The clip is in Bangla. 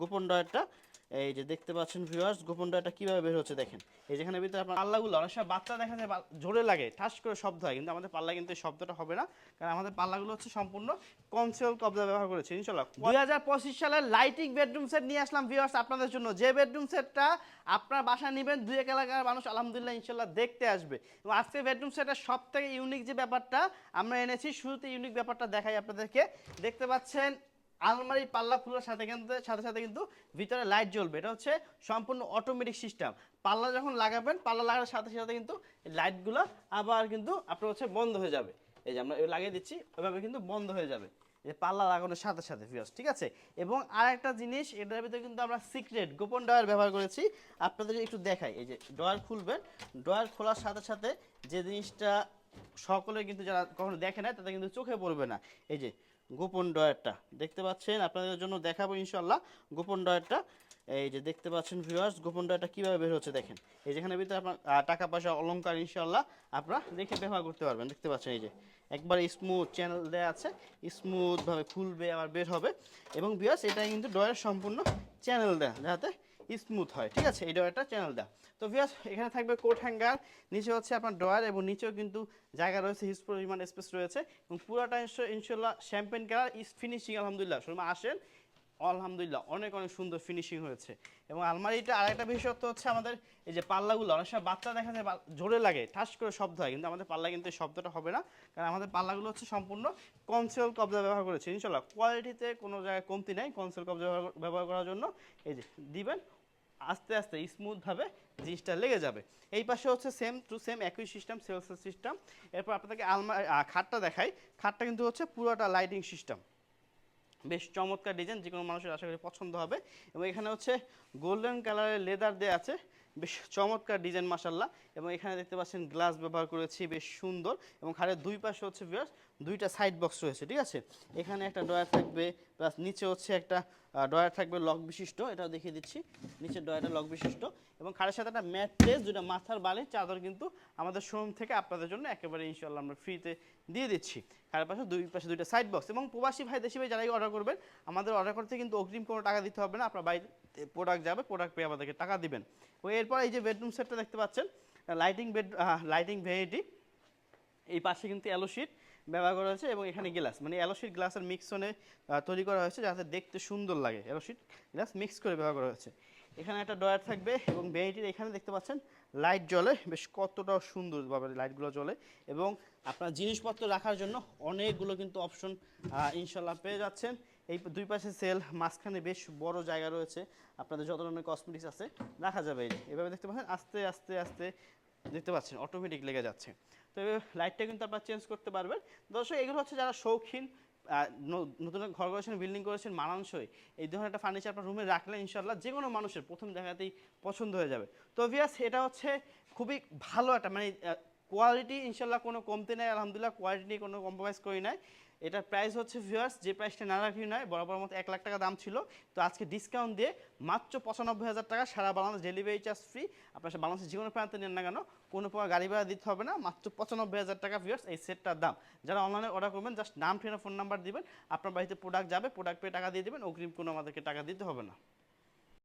গোপন ডয়ারটা এই যে দেখতে পাচ্ছেন ভিউয়ার্স গোপন ডয়ারটা কীভাবে বের হচ্ছে দেখেন। এই যেখানে ভিতরে আপনার পাল্লাগুলো, অনেক সময় বাচ্চা দেখা যায় জোরে লাগে, ঠাস করে শব্দ হয়, কিন্তু আমাদের পাল্লা কিন্তু এই শব্দটা হবে না, কারণ আমাদের পাল্লাগুলো হচ্ছে সম্পূর্ণ কনসেল কবজা ব্যবহার করেছে ইনশাল্লাহ দুই হাজার পঁচিশ সালের লাইটিং বেডরুম সেট নিয়ে আসলাম ভিউয়ার্স আপনাদের জন্য। যে বেডরুম সেটটা আপনার বাসা নেবেন, দুই এক এলাকার মানুষ, আলহামদুলিল্লাহ ইনশাল্লাহ দেখতে আসবে। এবং আজকে বেডরুম সেটের সব থেকে ইউনিক যে ব্যাপারটা, আমরা এনেছি, শুরুতে ইউনিক ব্যাপারটা দেখাই আপনাদেরকে। দেখতে পাচ্ছেন আলমারি পাল্লা খোলার সাথে কিন্তু, সাথে সাথে কিন্তু ভিতরে লাইট জ্বলবে। এটা হচ্ছে সম্পূর্ণ অটোমেটিক সিস্টেম পাল্লা যখন লাগাবেন, পাল্লা লাগানোর সাথে সাথে কিন্তু লাইটগুলো আবার কিন্তু আপনার হচ্ছে বন্ধ হয়ে যাবে। এই যে আমরা লাগিয়ে দিচ্ছি, ওইভাবে কিন্তু বন্ধ হয়ে যাবে। যে পাল্লা লাগানোর সাথে সাথে ফিয়াস ঠিক আছে? এবং আর একটা জিনিস, এটার ভিতরে কিন্তু আমরা সিক্রেট গোপন ডয়ার ব্যবহার করেছি। আপনাদের একটু দেখাই, এই যে ডয়ার খুলবেন ডয়ার খোলার সাথে সাথে যে জিনিসটা সকলে কিন্তু যারা কখনো দেখে না তাদের কিন্তু চোখে পড়বে না। এই যে গোপন ডয়ারটা দেখতে পাচ্ছেন? আপনাদের জন্য দেখাবো ইনশাল্লাহ গোপন ডয়ারটা এই যে দেখতে পাচ্ছেন ভিউয়ার্স গোপন ডয়ারটা কীভাবে বের হচ্ছে দেখেন। এই যেখানে ভিতরে আপনার টাকা পয়সা অলঙ্কার ইনশাল্লাহ আপনারা দেখে ব্যবহার করতে পারবেন। দেখতে পাচ্ছেন এই যে একবার স্মুথ চ্যানেল দেওয়া আছে স্মুথভাবে খুলবে আবার বের হবে। এবং ভিউয়ার্স এটা কিন্তু ডয়ার সম্পূর্ণ চ্যানেল দেওয়া যাতে স্মুথ হয়। ঠিক আছে? এই ডয়ারটা চ্যানেল দেওয়া তো ভিয়াস এখানে থাকবে কোট হ্যাঙ্গার নিচে হচ্ছে আপনার ডয়ার এবং নিচেও কিন্তু জায়গা রয়েছে হিউজ পরিমাণ স্পেস রয়েছে এবং পুরাটা ইনশা- ইনশাল্লাহ শ্যাম্পেন কালার ফিনিশিং আলহামদুলিল্লাহ। শুধু আসেন আলহামদুলিল্লাহ অনেক অনেক সুন্দর ফিনিশিং হয়েছে। এবং আলমারিটা আরেকটা বিশেষত্ব হচ্ছে আমাদের এই যে পাল্লাগুলো অনেক সময় বাচ্চা দেখা যায় জোরে লাগে ঠাস করে শব্দ হয় কিন্তু আমাদের পাল্লা কিন্তু এই শব্দটা হবে না। কারণ আমাদের পাল্লাগুলো হচ্ছে সম্পূর্ণ কনসেল কবজা ব্যবহার করেছে। ইনশাল্লাহ কোয়ালিটিতে কোনো জায়গায় কমতি নেই কনসেল কবজা ব্যবহার- করার জন্য। এই যে দিবেন আস্তে আস্তে স্মুথভাবে জিনিসটা লেগে যাবে। এই পাশে হচ্ছে সেম টু সেম একই সিস্টেম সেলস সিস্টেম এরপর আপনাদেরকে আলমা আহ, খাটটা দেখাই। খাটটা কিন্তু হচ্ছে পুরোটা লাইটিং সিস্টেম বেশ চমৎকার ডিজাইন যে কোনো মানুষের আশা করি পছন্দ হবে। এবং এখানে হচ্ছে গোল্ডেন কালারের লেদার দেওয়া আছে। বেশ চমৎকার ডিজাইন মাসাল্লাহ এবং এখানে দেখতে পাচ্ছেন গ্লাস ব্যবহার করেছি, বেশ সুন্দর। এবং খাটের দুই পাশে হচ্ছে দুইটা সাইড বক্স রয়েছে, ঠিক আছে? এখানে একটা ডয়ার থাকবে প্লাস নিচে হচ্ছে একটা ডয়ার থাকবে লক বিশিষ্ট, এটাও দেখিয়ে দিচ্ছি। নিচের ডয়ারটা লক বিশিষ্ট। এবং খাটের সাথে একটা ম্যাট্রেস দুটা মাথার বালির চাদর কিন্তু আমাদের শোরুম থেকে আপনাদের জন্য একেবারে ইনশাল্লাহ আমরা ফ্রিতে দিয়ে দিচ্ছি। খাটের পাশে দুই পাশে দুইটা সাইড বক্স এবং প্রবাসী ভাই, দেশি ভাই, যারাই অর্ডার করবেন, আমাদের অর্ডার করতে কিন্তু অগ্রিম কোনো টাকা দিতে হবে না। আপনার বাড়িতে প্রোডাক্ট যাবে প্রোডাক্ট পেয়ে আমাদেরকে টাকা দিবেন। ও এরপর এই যে বেডরুম সেটটা দেখতে পাচ্ছেন লাইটিং বেড লাইটিং ভেরাইটি এই পাশে কিন্তু অ্যালো শিট ব্যবহার করা হয়েছে এবং এখানে গ্লাস মানে অ্যালো শিট গ্লাসের মিক্সনে তৈরি করা হয়েছে যাতে দেখতে সুন্দর লাগে। অ্যালো শিট গ্লাস মিক্স করে ব্যবহার করা হয়েছে। এখানে একটা ডয়ার থাকবে এবং ভেরাইটির এখানে দেখতে পাচ্ছেন লাইট জ্বলে, বেশ কতটা সুন্দরভাবে লাইটগুলো জ্বলে এবং আপনার জিনিসপত্র রাখার জন্য অনেকগুলো কিন্তু অপশন ইনশাল্লাহ পেয়ে যাচ্ছেন। এই দুই পাশে সেল মাঝখানে বেশ বড় জায়গা রয়েছে। আপনাদের যত ধরনের কসমেটিক্স আছে, রাখা যাবে। এই যে। এভাবে দেখতে পাচ্ছেন, আস্তে আস্তে আস্তে দেখতে পাচ্ছেন অটোমেটিক লেগে যাচ্ছে। তো লাইটটা কিন্তু আপনারা চেঞ্জ করতে পারবেন। দর্শক, এগুলো হচ্ছে যারা শৌখিন নতুন ঘর করেছেন বিল্ডিং করেছেন, মানানসই, এই ধরনের একটা ফার্নিচার আপনার রুমে রাখলে ইনশাল্লাহ যে কোনো মানুষের প্রথম দেখাতেই পছন্দ হয়ে যাবে। তো ভিয়াস এটা হচ্ছে খুবই ভালো একটা মানে কোয়ালিটি ইনশাল্লাহ কোনো কমতি নেই, আলহামদুলিল্লাহ কোয়ালিটি নিয়ে কোনো কম্প্রোমাইজ করি নাই। এটার প্রাইস হচ্ছে ভিউয়ার্স যে প্রাইসটা না রাখি নয় বরাবর মতো এক লাখ টাকা দাম ছিল। তো আজকে ডিসকাউন্ট দিয়ে মাত্র পঁচানব্বই হাজার টাকা সারা বাংলাদেশ ডেলিভারি চার্জ ফ্রি আপনার বাংলাদেশের যে কোনো প্রান্তে নেন না কেন, কোনো প্রকার গাড়ি ভাড়া দিতে হবে না, মাত্র পঁচানব্বই হাজার টাকা ভিউয়ার্স এই সেটটার দাম। যারা অনলাইনে অর্ডার করবেন জাস্ট নাম ঠিকানা ফোন নাম্বার দিবেন। আপনার বাড়িতে প্রোডাক্ট যাবে প্রোডাক্ট পেয়ে টাকা দিয়ে দেবেন, অগ্রিম কোনো আমাদেরকে টাকা দিতে হবে না।